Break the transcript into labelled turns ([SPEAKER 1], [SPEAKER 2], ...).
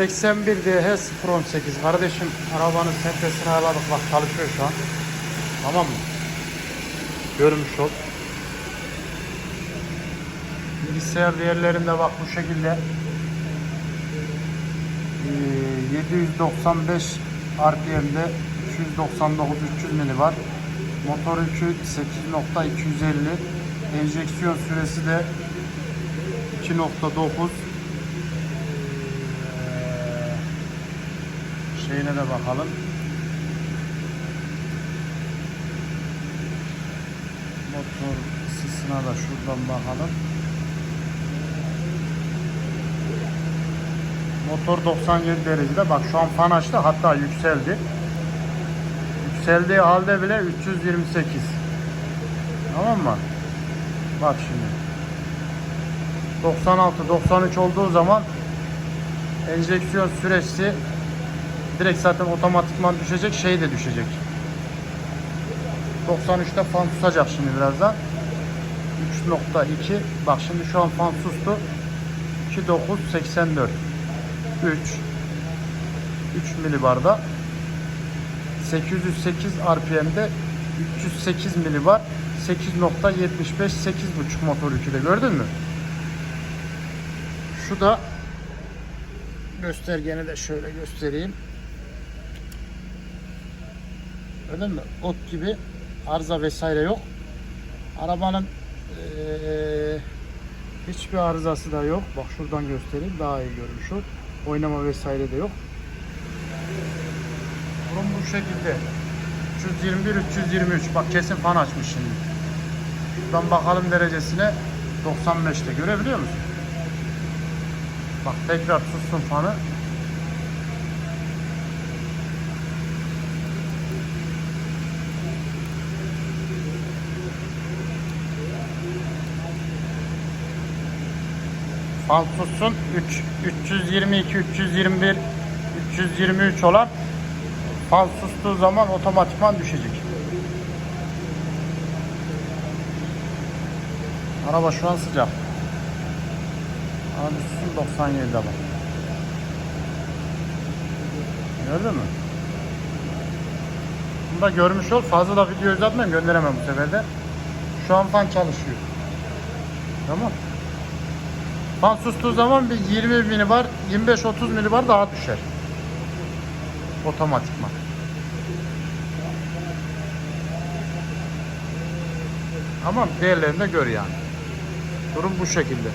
[SPEAKER 1] 81 DH 018 kardeşim arabanın sentesini ayarladık bak çalışıyor şu an. Tamam mı? Görmüş ol. Bilgisayar değerlerinde bak bu şekilde. Ee, 795 RPM'de 299 300 mili var. Motor yükü 8.250. Enjeksiyon süresi de 2.9. şeyine de bakalım. Motor ısısına da şuradan bakalım. Motor 97 derecede. Bak şu an fan açtı hatta yükseldi. Yükseldiği halde bile 328. Tamam mı? Bak şimdi. 96 93 olduğu zaman enjeksiyon süresi direkt zaten otomatikman düşecek şey de düşecek. 93'te fan susacak şimdi birazdan. 3.2 bak şimdi şu an fan sustu. 2984 3 3 milibarda. 808 RPM'de 308 milibar. 8.75 8.5 motor yükü de gördün mü? Şu da göstergeni de şöyle göstereyim. Gördün mü? Ot gibi arıza vesaire yok. Arabanın eee, hiçbir arızası da yok. Bak şuradan göstereyim daha iyi görmüş ol. Oynama vesaire de yok. Durum bu şekilde. 321 323. Bak kesin fan açmış şimdi. Şuradan bakalım derecesine 95'te görebiliyor musun? Bak tekrar sussun fanı. Fan sussun 3 322 321 323 olan fan sustuğu zaman otomatikman düşecek. Araba şu an sıcak. Düşsün 97'de bak. Gördün mü? Bunu da görmüş ol. Fazla da video uzatmayayım. Gönderemem bu sefer de. Şu an fan çalışıyor. Tamam. Fan sustuğu zaman bir 20 milibar, 25-30 milibar daha düşer. Otomatikman. Ama diğerlerini de gör yani. Durum bu şekilde.